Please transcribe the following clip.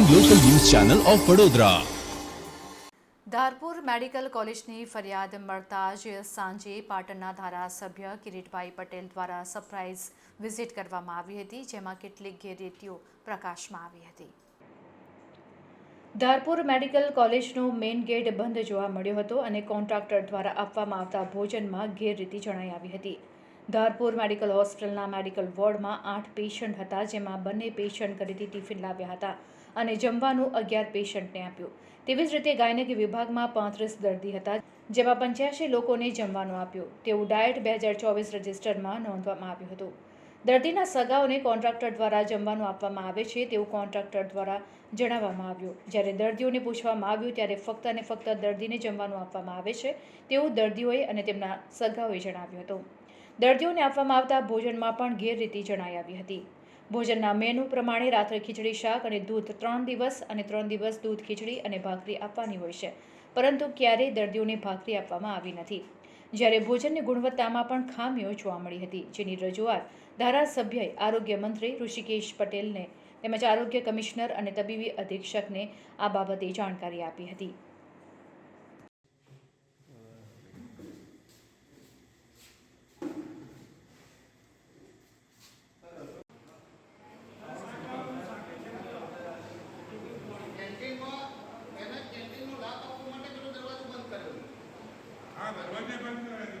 Channel of Vadodara Dharpur medical કોલેજની ફરિયાદ મળતા જ સાંજે પાટણના ધારાસભ્ય કિરીટભાઈ પટેલ દ્વારા સરપ્રાઇઝ વિઝિટ કરવામાં આવી હતી, જેમાં કેટલીક ગેરરીતિઓ પ્રકાશમાં આવી હતી. ધારપુર મેડિકલ કોલેજનો મેઇન ગેટ બંધ જોવા મળ્યો હતો અને કોન્ટ્રાક્ટર દ્વારા આપવામાં આવતા ભોજનમાં ગેરરીતિ જણાઈ આવી હતી. ધારપુર મેડિકલ હોસ્પિટલના મેડિકલ વોર્ડમાં આઠ પેશન્ટ હતા, જેમાં બંને પેશન્ટ ઘરેથી ટિફિન લાવ્યા હતા. અને જમવાનું અગિયાર પેશન્ટને આપ્યું. તેવી જ રીતે ગાયનેક વિભાગમાં પાંત્રીસ દર્દી હતા, જેમાં પંચ્યાસી લોકોને જમવાનું આપ્યું. તેવું ડાયટ બે હજાર ચોવીસ રજિસ્ટરમાં નોંધવામાં આવ્યું હતું. દર્દીના સગાઓને કોન્ટ્રાક્ટર દ્વારા જમવાનું આપવામાં આવે છે તેવું કોન્ટ્રાક્ટર દ્વારા જણાવવામાં આવ્યું. જ્યારે દર્દીઓને પૂછવામાં આવ્યું ત્યારે ફક્ત અને ફક્ત દર્દીને જમવાનું આપવામાં આવે છે તેવું દર્દીઓએ અને તેમના સગાઓએ જણાવ્યું હતું. દર્દીઓને આપવામાં આવતા ભોજનમાં પણ ગેરરીતિ જણાઈ આવી હતી. ભોજનના મેનુ પ્રમાણે રાત્રે ખીચડી, શાક અને દૂધ ત્રણ દિવસ અને ત્રણ દિવસ દૂધ, ખીચડી અને ભાખરી આપવાની હોય છે. પરંતુ ક્યારેય દર્દીઓને ભાખરી આપવામાં આવી નથી. જ્યારે ભોજનની ગુણવત્તામાં પણ ખામીઓ જોવા મળી હતી, જેની રજૂઆત ધારાસભ્યએ આરોગ્ય મંત્રી ઋષિકેશ પટેલને તેમજ આરોગ્ય કમિશનર અને તબીબી અધિક્ષકને આ બાબતે જાણકારી આપી હતી. దర్వాజా